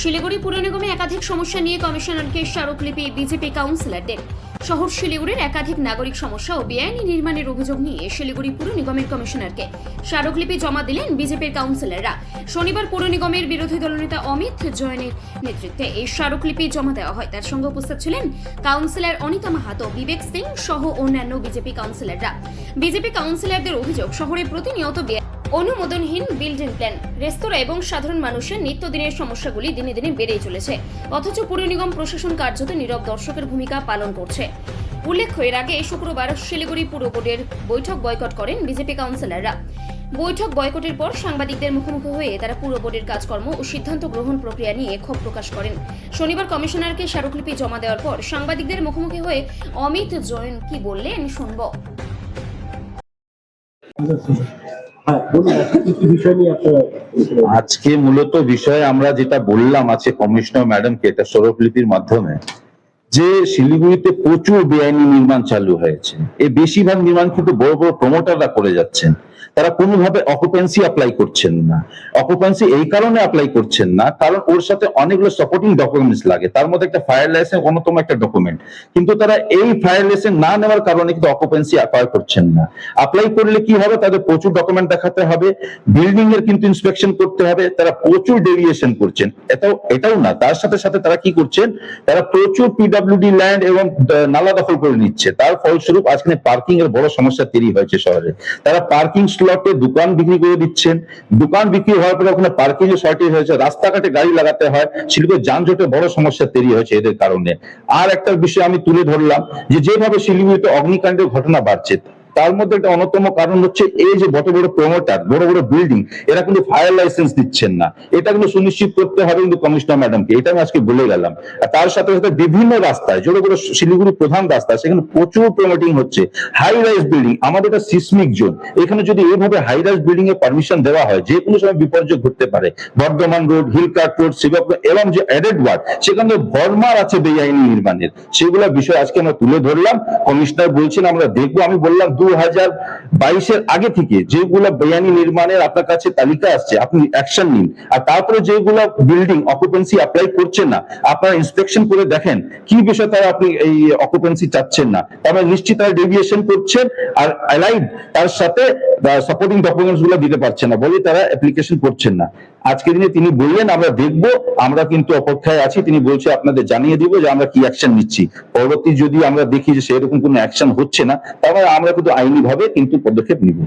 শিলিগুড়ি পুর নিগমে একাধিক সমস্যা নিয়ে কমিশনারকে স্মারকলিপি বিজেপি কাউন্সিলরদের। শহর শিলিগুড়ির একাধিক নাগরিক সমস্যা ও বেআইনি নির্মাণের অভিযোগ নিয়ে শিলিগুড়ি পুর নিগমের কমিশনারকে স্মারকলিপি জমা দিলেন বিজেপির কাউন্সিলররা। শনিবার পুর নিগমের বিরোধী দলনেতা অমিত জৈনের নেতৃত্বে এই স্মারকলিপি জমা দেওয়া হয়। তার সঙ্গে উপস্থিত ছিলেন কাউন্সিলর অনিতা মাহাতো, বিবেক সিং সহ অন্যান্য বিজেপি কাউন্সিলররা। বিজেপি কাউন্সিলরদের অভিযোগ, শহরে প্রতিনিয়ত অনুমোদনহীন বিল্ডিং প্ল্যান রেস্তোরাঁ এবং সাধারণ মানুষের নিত্যদিনের সমস্যাগুলি দিনে দিনে বেড়েই চলেছে। অথচ পুর নিগম প্রশাসন কার্যত নীরব দর্শকের ভূমিকা পালন করছে। উল্লেখ্য, এর আগে শুক্রবার শিলিগুড়ি পুর বোর্ডের বৈঠক বয়কট করেন বিজেপি কাউন্সিলররা। বৈঠক বয়কটের পর সাংবাদিকদের মুখোমুখি হয়ে তারা পুর বোর্ডের কাজকর্ম ও সিদ্ধান্ত গ্রহণ প্রক্রিয়া নিয়ে ক্ষোভ প্রকাশ করেন। শনিবার কমিশনারকে স্মারকলিপি জমা দেওয়ার পর সাংবাদিকদের মুখোমুখি হয়ে, অমিত জৈন কি বললেন শুনব। আপনারা আজকে মূলত বিষয়ে আমরা যেটা বললাম আছে কমিশনার ম্যাডামকে এটা স্বরূপলিপির মাধ্যমে যে শিলিগুড়িতে প্রচুর বেআইনি নির্মাণ চালু হয়েছে। এই বেশিরভাগ নির্মাণ কিন্তু বড় বড় প্রমোটাররা করে যাচ্ছেন। তারা কোনোভাবে অকুপেন্সি অ্যাপ্লাই করছেন না। অকুপেন্সি এই কারণে অ্যাপ্লাই করছেন না, কারণ ওর সাথে অনেকগুলো সাপোর্টিং ডকুমেন্টস লাগে। তার মধ্যে একটা ফায়ার লাইসেন্স অন্যতম একটা ডকুমেন্ট কিন্তু তারা এই ফায়ার লাইসেন্স না নেওয়ার কারণে কিন্তু অকুপেন্সি অ্যাপ্লাই করছেন না। অ্যাপ্লাই করলে কি হবে? তাদের প্রচুর ডকুমেন্ট দেখাতে হবে। বিল্ডিং এর কিন্তু ইন্সপেকশন করতে হবে। তারা প্রচুর ডেভিয়েশন করছেন। এটাও এটাও না। তার সাথে সাথে তারা কি করছেন? তারা প্রচুর পিডব্লিউডি ল্যান্ড এবং নালা দখল করে নিচ্ছে। তার ফলস্বরূপ আজকে পার্কিং এর বড় সমস্যা তৈরি হয়েছে শহরে। তারা পার্কিং স্লটে দোকান বিক্রি করে দিচ্ছেন। দোকান বিক্রি হওয়ার পরে ওখানে পার্কিং এর শর্টেজ হয়েছে। রাস্তাঘাটে গাড়ি লাগাতে হয়। শিল্পের যানজটে বড় সমস্যা তৈরি হয়েছে এদের কারণে। আর একটা বিষয় আমি তুলে ধরলাম যে, যেভাবে শিলিগুড়িতে অগ্নিকাণ্ডের ঘটনা বাড়ছে তার মধ্যে একটা অন্যতম কারণ হচ্ছে এই যে বড় বড় প্রমোটার বড় বড় বিল্ডিং এরা কিন্তু ফায়ার লাইসেন্স দিচ্ছেন না। এটা কিন্তু সুনিশ্চিত করতে হবে কিন্তু কমিশনার ম্যাডামকে এটা আমি আজকে বলে গেলাম। আর তার সাথে সাথে বিভিন্ন রাস্তায় যেগুলো বড় শিলিগুড়ি প্রধান রাস্তা, সেখানে প্রচুর প্রমোটিং হচ্ছে। হাই রাইজ বিল্ডিং আমাদের একটা সিসমিক জোন এখানে যদি এইভাবে হাই রাইজ বিল্ডিং এর পারমিশন দেওয়া হয়, যে কোনো সময় বিপর্যয় ঘটতে পারে। Bardhaman road hill cart road Sevoke এবং যে অ্যাডেড ওয়ার্ড সেখানে ভরমার আছে বেআইনি নির্মাণের। সেগুলো বিষয় আজকে আমরা তুলে ধরলাম। কমিশনার বলছেন, আমরা দেখব। আমি বললাম, দু হাজার বাইশের আগে থেকে যেগুলো বেআইনি নির্মাণের আপনার কাছে তালিকা আসছে, আপনি অ্যাকশন নিন। আর তারপরে যেগুলো বিল্ডিং অকুপেন্সি অ্যাপ্লাই করছেন না, আপনারা ইন্সপেকশন করে দেখেন, কি বিষয় তারা আপনি এই অকুপেন্সি চাচ্ছেন না। তারপরে নিশ্চিত তারা ডেভিয়েশন করছেন আর অ্যালাইড তার সাথে সাপোর্টিং ডকুমেন্টসগুলো দিতে পারছেন না বলে তারা অ্যাপ্লিকেশন করছেন না। আজকে দিনে তিনি বললেন, আমরা দেখব, আমরা কিন্তু অপেক্ষায় আছি, তিনি বলছে, আপনাদের জানিয়ে দিব যে আমরা কি অ্যাকশন নিচ্ছি। পরবর্তী যদি আমরা দেখি যে সেরকম কোনো অ্যাকশন হচ্ছে না তাহলে আমরা কিন্তু আইনি ভাবে কিন্তু পদক্ষেপ নিব।